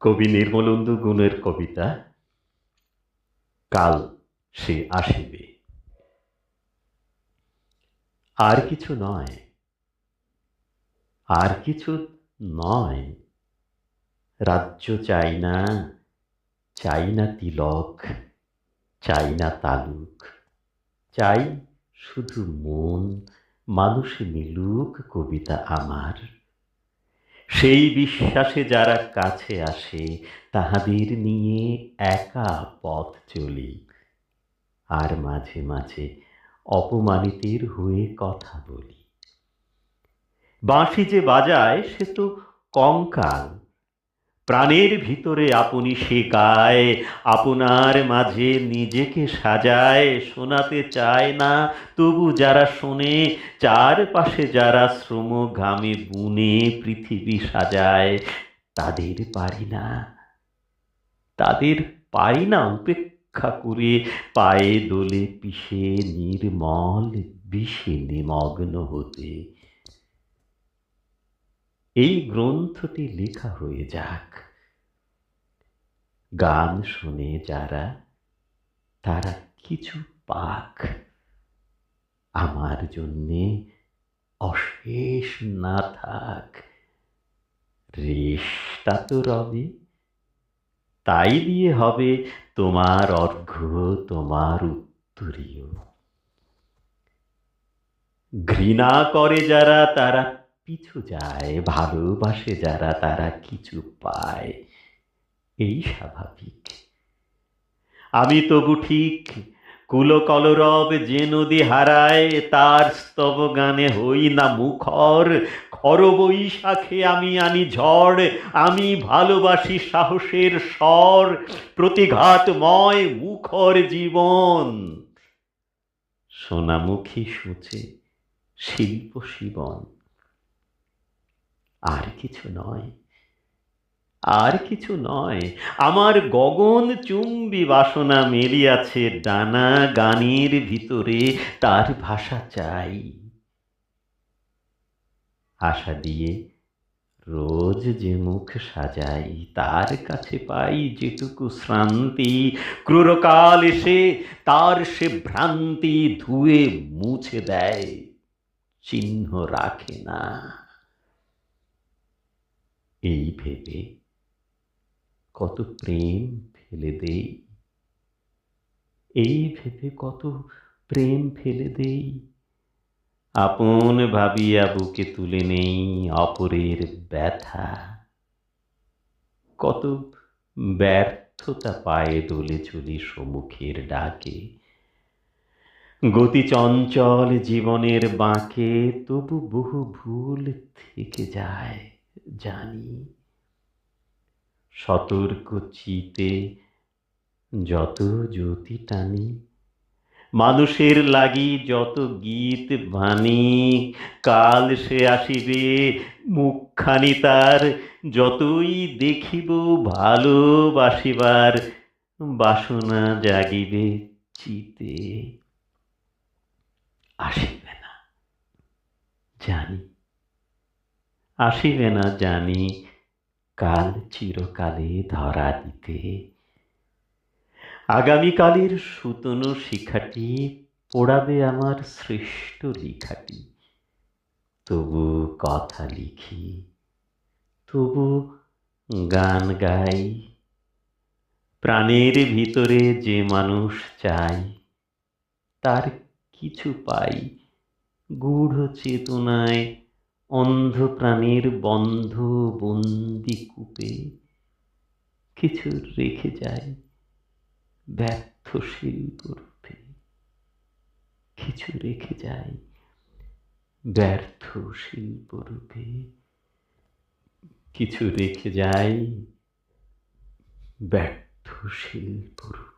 কবি নির্মলেন্দু গুণের কবিতা, কাল সে আসিবে। আর কিছু নয়, আর কিছু নয়, রাজ্য চাই না চাই না তিলক, চাই না তালুক, চাই শুধু মন, মানুষে মিলুক কবিতা আমার। সেই বিশ্বাসে যারা কাছে আসে, তাহাদের নিয়ে একা পথ চলি। আর মাঝে মাঝে অপমানিতের হয়ে কথা বলি। বাঁশি যে বাজায়, সে তো কঙ্কাল। প্রাণের ভিতরে আপনি শেখায় আপনার মাঝে নিজেকে সাজায়, শোনাতে চায় না। তবু যারা শোনে, চারপাশে যারা শ্রম ঘামে বুনে পৃথিবী সাজায়, তাদের পারি না। তাদের পারি না উপেক্ষা করে পায়ে দোলে পিষে নির্মল বিষে নিমগ্ন হতে। এই গ্রন্থটি লেখা হয়ে যাক। গান শুনে যারা, তারা কিছু পাক। আমার জন্যে অশেষ না থাক। রেশটা তো রবে, তাই দিয়ে হবে তোমার অর্ঘ্য, তোমার উত্তরীয়। ঘৃণা করে যারা, তারা পিছু যায়, ভালোবাসে যারা, তারা কিছু পায়। এই স্বাভাবিক। আমি তবু ঠিক কুলকলরব যে নদী হারায়, তার স্তব গানে হই না মুখর। খর বৈশাখে আমি আনি ঝড়, আমি ভালোবাসি সাহসের স্বর। প্রতিঘাতময় মুখর জীবন। সোনামুখী সূচে শিল্প শিবন। আর কিছু নয়। আর কিছু নয়। আমার গগন চুম্বি বাসনা মেলিয়াছে ডানা গানের ভিতরে, তার ভাষা চাই। আশা দিয়ে রোজ যে মুখ সাজাই, তার কাছে পাই যেটুকু শ্রান্তি। ক্রুরকাল এসে তার সে ভ্রান্তি ধুয়ে মুছে দেয়, চিহ্ন রাখে না। এই ভেবে কত প্রেম ফেলে দেই। এই ভেবে কত প্রেম ফেলে দেই। আপন ভাবিয়া বুকে তুলে নেই অপরের ব্যথা। কত ব্যর্থতা পায়ে দোলে চলি সম্মুখের ডাকে। গতি চঞ্চল জীবনের বাঁকে তবু বহু ভুল থেকে যায়। জানি। সতর্ক চিতে যত জ্যোতি টানি, মানুষের লাগি যত গীত বাণী কাল সে আসিবে, মুখখানি তার যতই দেখিব ভালোবাসিবার বাসনা জাগিবে চিতে। আসিবে না, জানি। আসিবে না জানি, কাল চিরকালে ধরা দিতে। আগামীকালের সুতনু শিখাটি পড়াবে আমার শ্রেষ্ঠ লিখাটি তবু কথা লিখি, তবু গান গাই। প্রাণের ভিতরে যে মানুষ চাই, তার কিছু পাই। গূঢ় চেতনায় অন্ধ প্রাণীর বন্ধ বন্দি কূপে কিছু রেখে যায় ব্যর্থ শিল্পরূপে। কিছু রেখে যায় ব্যর্থ শিল্পরূপে। কিছু রেখে যায় ব্যর্থ শিল্পরূপে।